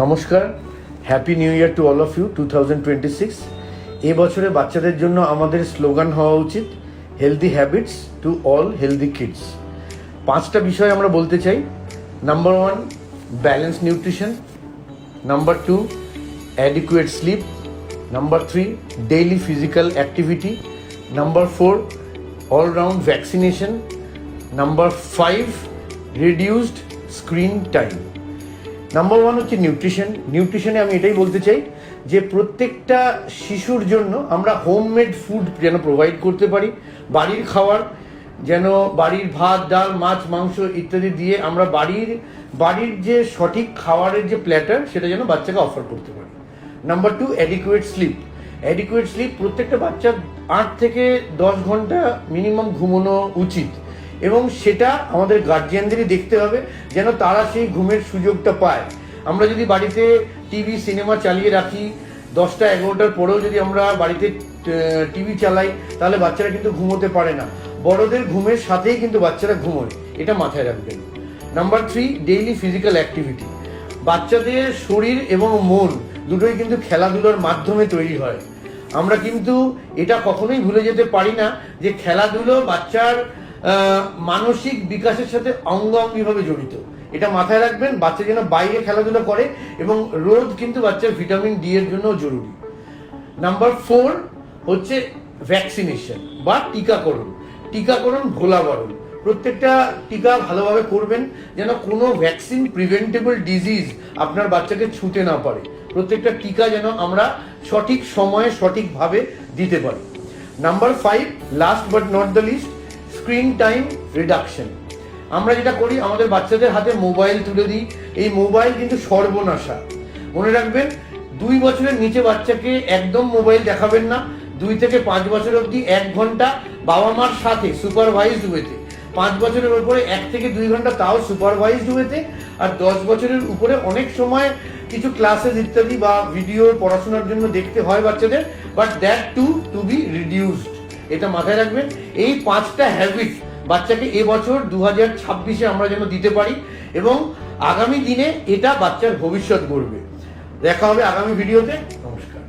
নমস্কার happy new year to all of you two thousand twenty six এবছরে বাচ্চাদের জন্য আমাদের স্লোগান হওয়া উচিত healthy habits to all healthy kids পাঁচটা বিষয় আমরা বলতে চাই। Number one balance nutrition number two adequate sleep number three daily physical activity number four all round vaccination number five reduced screen time number one হচ্ছে nutrition নিউট্রিশনে আমি এটাই বলতে চাই যে প্রত্যেকটা শিশুর জন্য আমরা হোমমেড ফুড যেন প্রোভাইড করতে পারি। বাড়ির খাবার যেন বাড়ির ভাত, ডাল, মাছ, মাংস ইত্যাদি দিয়ে আমরা বাড়ির বাড়ির যে সঠিক খাবারের যে প্ল্যাটার সেটা যেন বাচ্চাকে অফার করতে পারি। Number two adequate sleep adequate sleep প্রত্যেকটা বাচ্চা আট থেকে দশ ঘণ্টা মিনিমাম ঘুমানো উচিত। এবং সেটা আমাদের গার্জিয়ানদেরই দেখতে হবে যেন তারা সেই ঘুমের সুযোগটা পায়। আমরা যদি বাড়িতে টিভি সিনেমা চালিয়ে রাখি, দশটা এগারোটার পরেও যদি আমরা বাড়িতে টিভি চালাই, তাহলে বাচ্চারা কিন্তু ঘুমোতে পারে না। বড়দের ঘুমের সাথেই কিন্তু বাচ্চারা ঘুমোয়, এটা মাথায় রাখবেন। Number three daily physical activity বাচ্চাদের শরীর এবং মন দুটোই কিন্তু খেলাধুলার মাধ্যমে তৈরি হয়। আমরা কিন্তু এটা কখনোই ভুলে যেতে পারি না যে খেলাধুলো বাচ্চার মানসিক বিকাশের সাথে অঙ্গাঙ্গিভাবে জড়িত। এটা মাথায় রাখবেন, বাচ্চা যেন বাইরে খেলাধুলা করে এবং রোদ কিন্তু বাচ্চার ভিটামিন ডি এর জন্য জরুরি। নাম্বার ফোর হচ্ছে ভ্যাকসিনেশন বা টিকাকরণ। টিকাকরণ ভোলা বারণ প্রত্যেকটা টিকা ভালোভাবে করবেন যেন কোনো ভ্যাকসিন প্রিভেন্টেবল ডিজিজ আপনার বাচ্চাকে ছুঁতে না পারে। প্রত্যেকটা টিকা যেন আমরা সঠিক সময়ে সঠিকভাবে দিতে পারি। Number five last but not the least screen time reduction আমরা যেটা করি, আমাদের বাচ্চাদের হাতে মোবাইল তুলে দিই। এই মোবাইল কিন্তু সর্বনাশা। মনে রাখবেন, দুই বছরের নিচে বাচ্চাকে একদম মোবাইল দেখাবেন না। দুই থেকে পাঁচ বছর অবধি এক ঘণ্টা বাবা মার সাথে সুপারভাইজড ওয়েতে পাঁচ বছরের উপরে এক থেকে দুই ঘণ্টা তাও সুপারভাইজড ওয়েতে আর দশ বছরের উপরে অনেক সময় কিছু ক্লাসেস ইত্যাদি বা ভিডিও পড়াশোনার জন্য দেখতে হয় বাচ্চাদের। But that to to be reduced এটা মাথায় রাখবেন, এই পাঁচটা হ্যাবিট বাচ্চাকে এবছর দু হাজার ছাব্বিশে আমরা যেন দিতে পারি এবং আগামী দিনে এটা বাচ্চার ভবিষ্যৎ গড়বে। দেখা হবে আগামী ভিডিওতে নমস্কার।